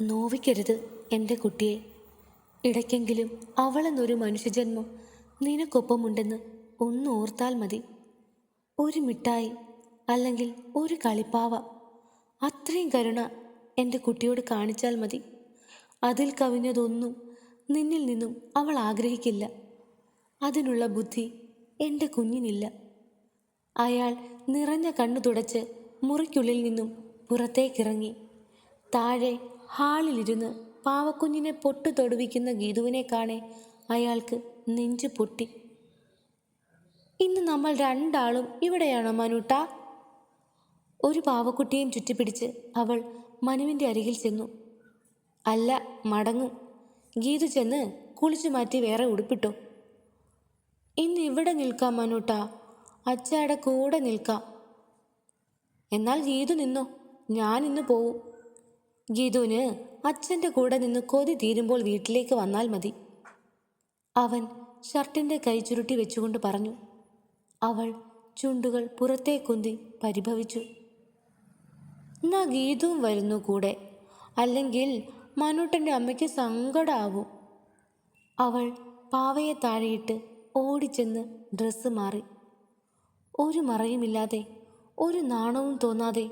നോവിക്കരുത് എന്റെ കുട്ടിയെ. ഇടയ്ക്കെങ്കിലും അവളെന്നൊരു മനുഷ്യജന്മം നിനക്കൊപ്പമുണ്ടെന്ന് ഒന്ന് ഓർത്താൽ മതി. ഒരു മിഠായി അല്ലെങ്കിൽ ഒരു കളിപ്പാവ അത്രയും കരുണ എന്റെ കുട്ടിയോട് കാണിച്ചാൽ മതി. അതിൽ കവിഞ്ഞതൊന്നും നിന്നിൽ നിന്നും അവൾ ആഗ്രഹിക്കില്ല. അതിനുള്ള ബുദ്ധി എന്റെ കുഞ്ഞിനില്ല. അയാൾ നിറഞ്ഞ കണ്ണു തുടച്ച് മുറിക്കുള്ളിൽ നിന്നും പുറത്തേക്കിറങ്ങി. താഴെ ഹാളിലിരുന്ന് പാവക്കുഞ്ഞിനെ പൊട്ടു തൊടുവിക്കുന്ന ഗീതുവിനെ കാണെ അയാൾക്ക് നെഞ്ചു പൊട്ടി. ഇന്ന് നമ്മൾ രണ്ടാളും ഇവിടെയാണോ മനുട്ട? ഒരു പാവക്കുട്ടിയും ചുറ്റിപ്പിടിച്ച് അവൾ മനുവിന്റെ അരികിൽ ചെന്നു. അല്ല മടങ്ങും. ഗീതു ചെന്ന് കുളിച്ചു മാറ്റി വേറെ ഉടുപ്പിട്ടു. ഇന്ന് ഇവിടെ നിൽക്കാം മനുട്ട. അച്ചയുടെ കൂടെ നിൽക്കാം. എന്നാൽ ഗീതു നിന്നോ? ഞാൻ ഇന്ന് പോവും. ഗീതുവിന് അച്ഛന്റെ കൂടെ നിന്ന് കൊതി തീരുമ്പോൾ വീട്ടിലേക്ക് വന്നാൽ മതി. അവൻ ഷർട്ടിന്റെ കൈ ചുരുട്ടി വെച്ചുകൊണ്ട് പറഞ്ഞു. അവൾ ചുണ്ടുകൾ പുറത്തേക്കുന്തി പരിഭവിച്ചു. എന്നാ ഗീതുവും വരുന്നു കൂടെ? അല്ലെങ്കിൽ മനോട്ടന്റെ അമ്മയ്ക്ക് സങ്കടമാവും അവൾ പാവയെ താഴെയിട്ട് ഓടിച്ചെന്ന് ഡ്രസ്സ് മാറി. ഒരു മറയുമില്ലാതെ ഒരു നാണവും തോന്നാതെ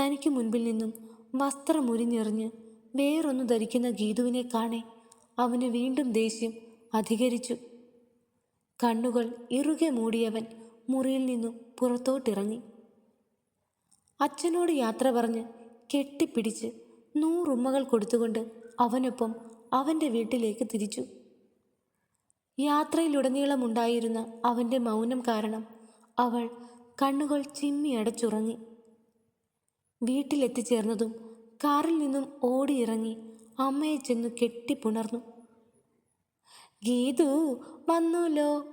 തനിക്ക് മുൻപിൽ നിന്നും വസ്ത്രം ഉരിഞ്ഞെറിഞ്ഞ് വേറൊന്നു ധരിക്കുന്ന ഗീതുവിനെ കാണെ അവന് വീണ്ടും ദേഷ്യം അധികരിച്ചു. കണ്ണുകൾ ഇറുകെ മൂടിയവൻ മുറിയിൽ നിന്നും പുറത്തോട്ടിറങ്ങി. അച്ഛനോട് യാത്ര പറഞ്ഞ് കെട്ടിപ്പിടിച്ച് നൂറുമ്മകൾ കൊടുത്തുകൊണ്ട് അവനൊപ്പം അവന്റെ വീട്ടിലേക്ക് തിരിച്ചു. യാത്രയിലുടനീളമുണ്ടായിരുന്ന അവന്റെ മൗനം കാരണം അവൾ കണ്ണുകൾ ചിമ്മി അടച്ചുറങ്ങി വീട്ടിലെത്തിച്ചേർന്നതും കാറിൽ നിന്നും ഓടിയിറങ്ങി അമ്മയെ ചെന്നു കെട്ടിപ്പുണർന്നു. ഗീതു വന്നുല്ലോ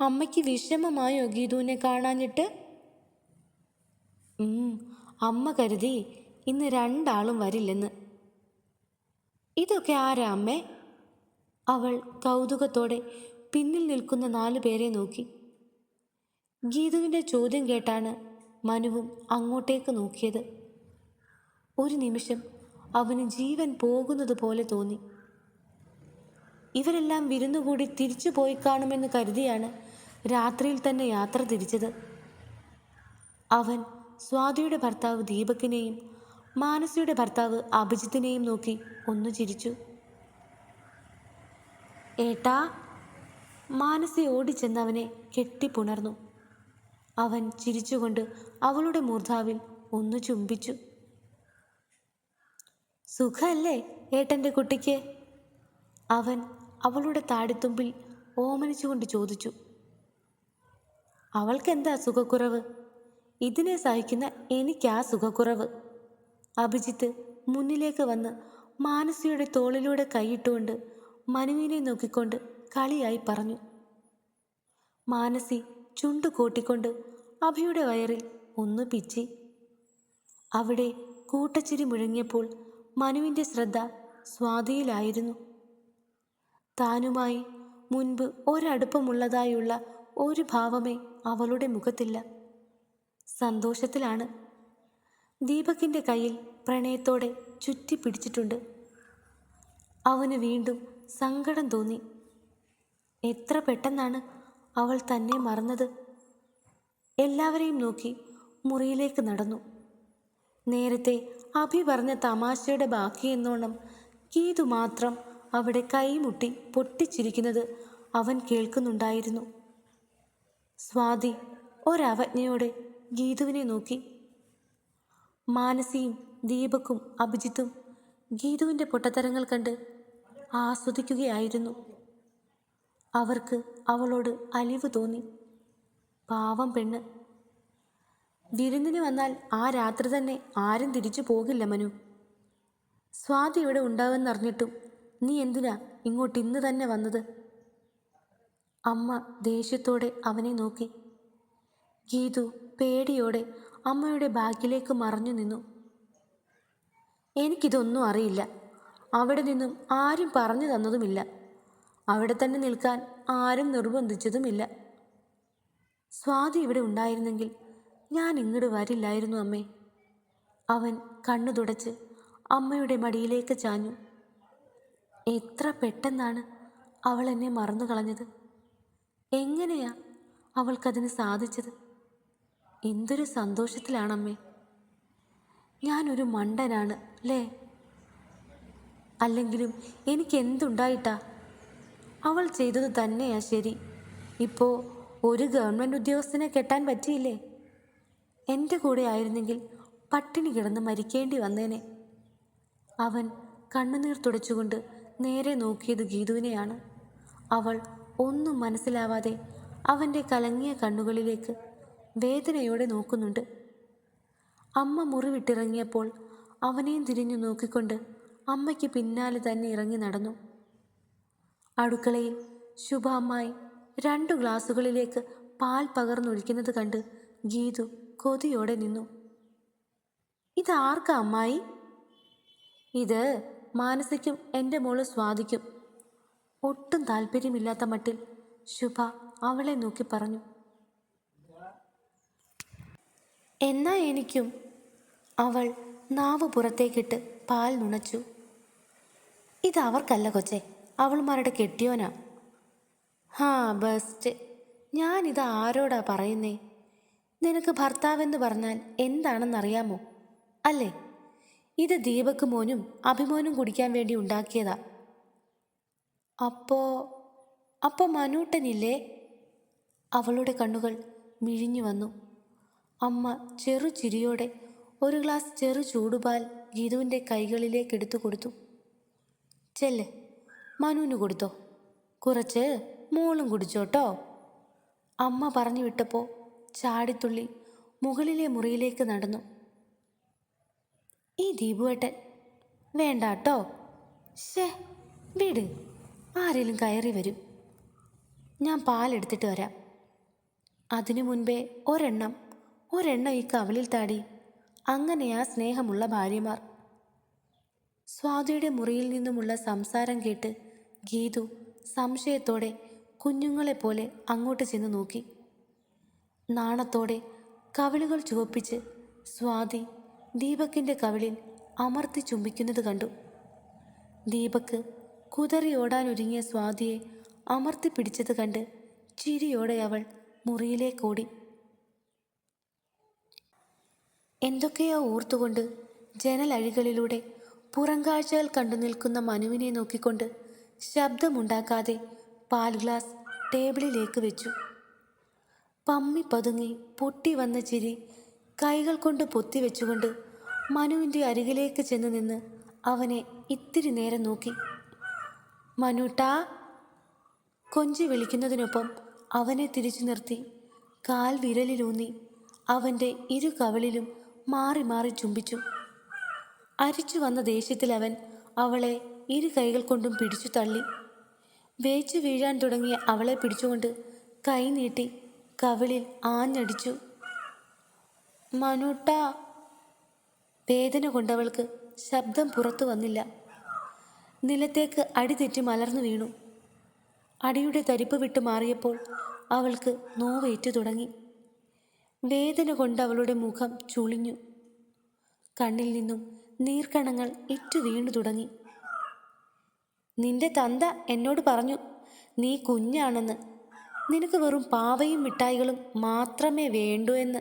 അമ്മയ്ക്ക് വിഷമമായോ ഗീതുവിനെ കാണാഞ്ഞിട്ട്? അമ്മ കരുതി ഇന്ന് രണ്ടാളും വരില്ലെന്ന്. ഇതൊക്കെ ആരാ അമ്മേ? അവൾ കൗതുകത്തോടെ പിന്നിൽ നിൽക്കുന്ന നാലു പേരെ നോക്കി. ഗീതുവിന്റെ ചോദ്യം കേട്ടാണ് മനുവും അങ്ങോട്ടേക്ക് നോക്കിയത്. ഒരു നിമിഷം അവന് ജീവൻ പോകുന്നത് പോലെ തോന്നി. ഇവരെല്ലാം വിരുന്നുകൂടി തിരിച്ചു പോയി കാണുമെന്ന് കരുതിയാണ് രാത്രിയിൽ തന്നെ യാത്ര തിരിച്ചത്. അവൻ സ്വാതിയുടെ ഭർത്താവ് ദീപക്കിനെയും മാനസിയുടെ ഭർത്താവ് അഭിജിത്തിനെയും നോക്കി ഒന്നു ചിരിച്ചു. ഏട്ടാ മാനസി ഓടിച്ചെന്നവനെ കെട്ടിപ്പുണർന്നു. അവൻ ചിരിച്ചുകൊണ്ട് അവളുടെ മൂർധാവിൽ ഒന്ന് ചുംബിച്ചു. സുഖല്ലേ ഏട്ടന്റെ കുട്ടിക്ക്? അവൻ അവളുടെ താടിത്തുമ്പിൽ ഓമനിച്ചുകൊണ്ട് ചോദിച്ചു. അവൾക്കെന്താ സുഖക്കുറവ്? ഇതിനെ സഹിക്കുന്ന എനിക്കാ സുഖക്കുറവ്. അഭിജിത്ത് മുന്നിലേക്ക് വന്ന് മാനസിയുടെ തോളിലൂടെ കൈയിട്ടുകൊണ്ട് മനുവിനെ നോക്കിക്കൊണ്ട് കളിയായി പറഞ്ഞു. മാനസി ചുണ്ടു കൂട്ടിക്കൊണ്ട് അഭിയുടെ വയറിൽ ഒന്ന് പിച്ചി. അവിടെ കൂട്ടച്ചിരി മുഴങ്ങിയപ്പോൾ മനുവിന്റെ ശ്രദ്ധ സ്വാതിയിലായിരുന്നു. താനുമായി മുൻപ് ഒരടുപ്പമുള്ളതായുള്ള ഒരു ഭാവമേ അവളുടെ മുഖത്തില്ല. സന്തോഷത്തിലാണ്. ദീപകിന്റെ കയ്യിൽ പ്രണയത്തോടെ ചുറ്റി പിടിച്ചിട്ടുണ്ട്. അവന് വീണ്ടും സങ്കടം തോന്നി. എത്ര പെട്ടെന്നാണ് അവൾ തന്നെ മറന്നത്. എല്ലാവരെയും നോക്കി മുറിയിലേക്ക് നടന്നു. നേരത്തെ അഭി പറഞ്ഞ തമാശയുടെ ബാക്കി ബാക്കിയെന്നോണം ഗീതു മാത്രം അവിടെ കൈമുട്ടി പൊട്ടിച്ചിരിക്കുന്നത് അവൻ കേൾക്കുന്നുണ്ടായിരുന്നു. സ്വാതി ഒരവജ്ഞയോടെ ഗീതുവിനെ നോക്കി. മാനസിയും ദീപക്കും അഭിജിത്തും ഗീതുവിന്റെ പൊട്ടത്തരങ്ങൾ കണ്ട് ആസ്വദിക്കുകയായിരുന്നു. അവർക്ക് അവളോട് അലിവ് തോന്നി. പാവം പെണ്ണ്. വിരുന്നിന് വന്നാൽ ആ രാത്രി തന്നെ ആരും തിരിച്ചു പോകില്ല മനു. സ്വാതി ഇവിടെ ഉണ്ടാവെന്നറിഞ്ഞിട്ടും നീ എന്തിനാ ഇങ്ങോട്ട് ഇന്ന് തന്നെ വന്നത്? അമ്മ ദേഷ്യത്തോടെ അവനെ നോക്കി. ഗീതു പേടിയോടെ അമ്മയുടെ ബാഗിലേക്ക് മറഞ്ഞു നിന്നു. എനിക്കിതൊന്നും അറിയില്ല. അവിടെ നിന്നും ആരും പറഞ്ഞു തന്നതുമില്ല. അവിടെ തന്നെ നിൽക്കാൻ ആരും നിർബന്ധിച്ചതുമില്ല. സ്വാതി ഇവിടെ ഉണ്ടായിരുന്നെങ്കിൽ ഞാൻ ഇങ്ങോട്ട് വരില്ലായിരുന്നു അമ്മേ. അവൻ കണ്ണു തുടച്ച് അമ്മയുടെ മടിയിലേക്ക് ചാഞ്ഞു. എത്ര പെട്ടെന്നാണ് അവൾ എന്നെ മറന്നു കളഞ്ഞത്. എങ്ങനെയാ അവൾക്കതിന് സാധിച്ചത്? എന്തൊരു സന്തോഷത്തിലാണമ്മേ. ഞാനൊരു മണ്ടനാണ് അല്ലേ അല്ലെങ്കിലും എനിക്ക് എന്തുണ്ടായിട്ടാ അവൾ ചെയ്തത് തന്നെയാ ശരി. ഇപ്പോൾ ഒരു ഗവൺമെന്റ് ഉദ്യോഗസ്ഥനെ കെട്ടാൻ പറ്റിയില്ലേ? എന്റെ കൂടെ ആയിരുന്നെങ്കിൽ പട്ടിണി കിടന്ന് മരിക്കേണ്ടി വന്നേനെ. അവൻ കണ്ണുനീർ തുടച്ചുകൊണ്ട് നേരെ നോക്കിയത് ഗീതുവിനെയാണ്. അവൾ ഒന്നും മനസ്സിലാവാതെ അവന്റെ കലങ്ങിയ കണ്ണുകളിലേക്ക് വേദനയോടെ നോക്കുന്നുണ്ട്. അമ്മ മുറിവിട്ടിറങ്ങിയപ്പോൾ അവനെയും തിരിഞ്ഞു നോക്കിക്കൊണ്ട് അമ്മയ്ക്ക് പിന്നാലെ തന്നെ ഇറങ്ങി നടന്നു. അടുക്കളയിൽ ശുഭാമ്മായി രണ്ടു ഗ്ലാസുകളിലേക്ക് പാൽ പകർന്നൊഴിക്കുന്നത് കണ്ട് ഗീതു കൊതിയോടെ നിന്നു. ഇത് ആർക്കാ അമ്മായി? ഇത് മാനസിക്കും എന്റെ മോൾ സ്വാദിക്കും ഒട്ടും താല്പര്യമില്ലാത്ത മട്ടിൽ ശുഭ അവളെ നോക്കി പറഞ്ഞു. എന്നാ എനിക്കും. അവൾ നാവ് പുറത്തേക്കിട്ട് പാൽ നുണച്ചു. ഇത് അവർക്കല്ല കൊച്ചെ. അവൾമാരുടെ കെട്ടിയോനാ. ഹാ ബെസ്റ്റ്. ഞാനിത് ആരോടാ പറയുന്നേ? നിനക്ക് ഭർത്താവെന്ന് പറഞ്ഞാൽ എന്താണെന്നറിയാമോ? അല്ലേ? ഇത് ദീപക് മോനും അഭിമോനും കുടിക്കാൻ വേണ്ടി ഉണ്ടാക്കിയതാ. അപ്പോ അപ്പോ മനൂട്ടനില്ലേ അവളുടെ കണ്ണുകൾ മിഴിഞ്ഞു വന്നു. അമ്മ ചെറു ചിരിയോടെ ഒരു ഗ്ലാസ് ചെറു ചൂടുപാൽ ഗീതുവിന്റെ കൈകളിലേക്ക് എടുത്തു കൊടുത്തു. ചെല്ല്. മനുവിന് കൊടുത്തോ. കുറച്ച് മോളും കുടിച്ചോട്ടോ. അമ്മ പറഞ്ഞു വിട്ടപ്പോൾ ചാടിത്തുള്ളി മുകളിലെ മുറിയിലേക്ക് നടന്നു. ഈ ദീപുവേട്ടൻ വേണ്ട കേട്ടോ ഷേ വീട്. ആരെങ്കിലും കയറി വരും. ഞാൻ പാലെടുത്തിട്ട് വരാം. അതിനു മുൻപേ ഒരെണ്ണം ഒരെണ്ണം ഈ കവലിൽ താടി. അങ്ങനെയാ സ്നേഹമുള്ള ഭാര്യമാർ. സ്വാതിയുടെ മുറിയിൽ നിന്നുമുള്ള സംസാരം കേട്ട് ഗീതു സംശയത്തോടെ കുഞ്ഞുങ്ങളെപ്പോലെ അങ്ങോട്ട് ചെന്ന് നോക്കി. നാണത്തോടെ കവിളുകൾ ചുവപ്പിച്ച് സ്വാതി ദീപക്കിന്റെ കവിളിൽ അമർത്തി ചുംബിക്കുന്നത് കണ്ടു. ദീപക്ക് കുതറി ഓടാനൊരുങ്ങിയ സ്വാതിയെ അമർത്തി പിടിച്ചത് കണ്ട് ചിരിയോടെ അവൾ മുറിയിലേക്കോടി. എന്തൊക്കെയോ ഓർത്തുകൊണ്ട് ജനലഴികളിലൂടെ പുറംകാഴ്ചകൾ കണ്ടു നിൽക്കുന്ന മനുവിനെ നോക്കിക്കൊണ്ട് ശബ്ദമുണ്ടാക്കാതെ പാൽ ഗ്ലാസ് ടേബിളിലേക്ക് വെച്ചു. പമ്മി പതുങ്ങി പൊട്ടി വന്ന ചിരി കൈകൾ കൊണ്ട് പൊത്തി വെച്ചുകൊണ്ട് മനുവിന്റെ അരികിലേക്ക് ചെന്ന് നിന്ന് അവനെ ഇത്തിരി നേരം നോക്കി. മനുട്ടാ കൊഞ്ചി വിളിക്കുന്നതിനൊപ്പം അവനെ തിരിച്ചു നിർത്തി. കാൽ വിരലിലൂന്നി അവന്റെ ഇരു കവളിലും മാറി മാറി ചുംബിച്ചു. അരിച്ചു വന്ന ദേഷ്യത്തിൽ അവൻ അവളെ ഇരു കൈകൾ കൊണ്ടും പിടിച്ചു തള്ളി. വേച്ചു വീഴാൻ തുടങ്ങിയ അവളെ പിടിച്ചുകൊണ്ട് കൈ നീട്ടി കവിളിൽ ആഞ്ഞടിച്ചു. മനുട്ട! വേദന കൊണ്ടവൾക്ക് ശബ്ദം പുറത്തു വന്നില്ല. നിലത്തേക്ക് അടിതെറ്റി മലർന്നു വീണു. അടിയുടെ തരിപ്പ് വിട്ട് മാറിയപ്പോൾ അവൾക്ക് നോവേറ്റു തുടങ്ങി. വേദന കൊണ്ട് അവളുടെ മുഖം ചുളിഞ്ഞു. കണ്ണിൽ നിന്നും നീർക്കണങ്ങൾ ഇറ്റു വീണു തുടങ്ങി. നിന്റെ തന്ത എന്നോട് പറഞ്ഞു നീ കുഞ്ഞാണെന്ന്. നിനക്ക് വെറും പാവയും മിഠായികളും മാത്രമേ വേണ്ടൂ എന്ന്.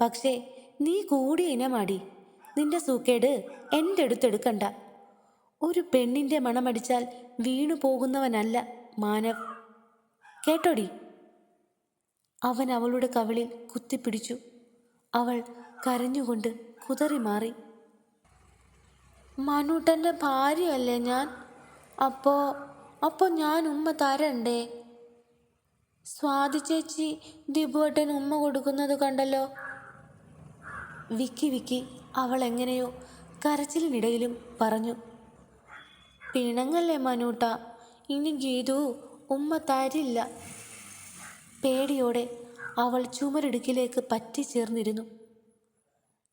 പക്ഷേ നീ കൂടിയ ഇനമാടി നിന്റെ സൂക്കേട് എന്റെ അടുത്തെടുക്കണ്ട ഒരു പെണ്ണിന്റെ മണമടിച്ചാൽ വീണു പോകുന്നവനല്ല മാനവ്. കേട്ടോടി? അവൻ അവളുടെ കവിളിൽ കുത്തിപ്പിടിച്ചു. അവൾ കരഞ്ഞുകൊണ്ട് കുതറി മാറി. മനുട്ടന്റെ ഭാര്യയല്ലേ ഞാൻ? അപ്പോ അപ്പോൾ ഞാൻ ഉമ്മ തരണ്ടേ? സ്വാതി ചേച്ചി ദിബുവേട്ടൻ ഉമ്മ കൊടുക്കുന്നത് കണ്ടല്ലോ? വിക്കി വിക്കി അവൾ എങ്ങനെയോ കരച്ചിലിനിടയിലും പറഞ്ഞു. പിണങ്ങല്ലേ മനൂട്ട ഇനി ഗീതു ഉമ്മ തരില്ല. പേടിയോടെ അവൾ ചുമരിടുക്കിലേക്ക് പറ്റിച്ചേർന്നിരുന്നു.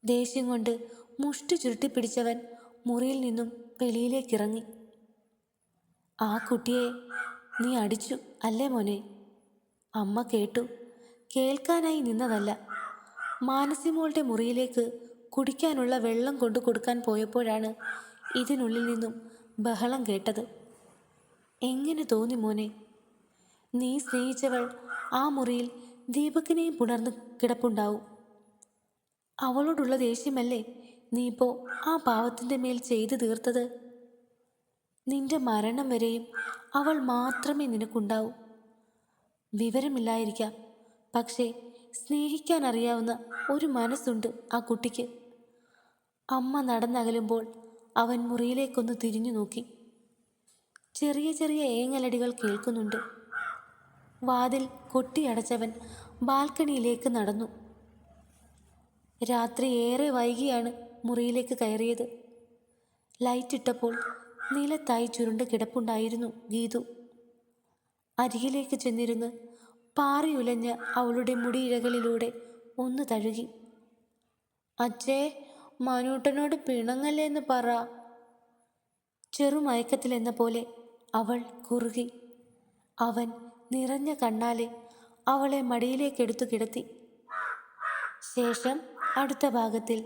ദേഷ്യം കൊണ്ട് മുഷ്ടി ചുരുട്ടിപ്പിടിച്ചവൻ മുറിയിൽ നിന്നും വെളിയിലേക്കിറങ്ങി. ആ കുട്ടിയെ നീ അടിച്ചു അല്ലേ മോനെ? അമ്മ കേട്ടു. കേൾക്കാനായി നിന്നതല്ല. മാനസിമോളുടെ മുറിയിലേക്ക് കുടിക്കാനുള്ള വെള്ളം കൊണ്ടു കൊടുക്കാൻ പോയപ്പോഴാണ് ഇതിനുള്ളിൽ നിന്നും ബഹളം കേട്ടത്. എങ്ങനെ തോന്നി മോനെ? നീ സ്നേഹിച്ചവൾ ആ മുറിയിൽ ദീപകിനെയും പുണർന്ന് കിടപ്പുണ്ടാവും. അവളോടുള്ള ദേഷ്യമല്ലേ നീ ഇപ്പോൾ ആ പാവത്തിന്റെ മേൽ ചെയ്തു തീർത്തത്? നിന്റെ മരണം വരെയും അവൾ മാത്രമേ നിനക്കുണ്ടാവൂ. വിവരമില്ലായിരിക്കാം. പക്ഷേ സ്നേഹിക്കാൻ അറിയാവുന്ന ഒരു മനസ്സുണ്ട് ആ കുട്ടിക്ക്. അമ്മ നടന്നകലുമ്പോൾ അവൻ മുറിയിലേക്കൊന്ന് തിരിഞ്ഞു നോക്കി. ചെറിയ ചെറിയ ഏങ്ങലടികൾ കേൾക്കുന്നുണ്ട്. വാതിൽ കൊട്ടിയടച്ചവൻ ബാൽക്കണിയിലേക്ക് നടന്നു. രാത്രി ഏറെ വൈകിയാണ് മുറിയിലേക്ക് കയറിയത്. ലൈറ്റ് ഇട്ടപ്പോൾ നിലത്തായി ചുരുണ്ട് കിടപ്പുണ്ടായിരുന്നു ഗീതു. അരികിലേക്ക് ചെന്നിരുന്ന് പാറിയുലഞ്ഞ് അവളുടെ മുടിയിഴകളിലൂടെ ഒന്ന് തഴുകി. അച്ഛേ മനൂട്ടനോട് പിണങ്ങല്ലേ എന്ന് പറ ചെറുമയക്കത്തിലെന്ന പോലെ അവൾ കുറുകി. അവൻ നിറഞ്ഞ കണ്ണാലെ അവളെ മടിയിലേക്കെടുത്തു കിടത്തി. ശേഷം അടുത്ത ഭാഗത്തിൽ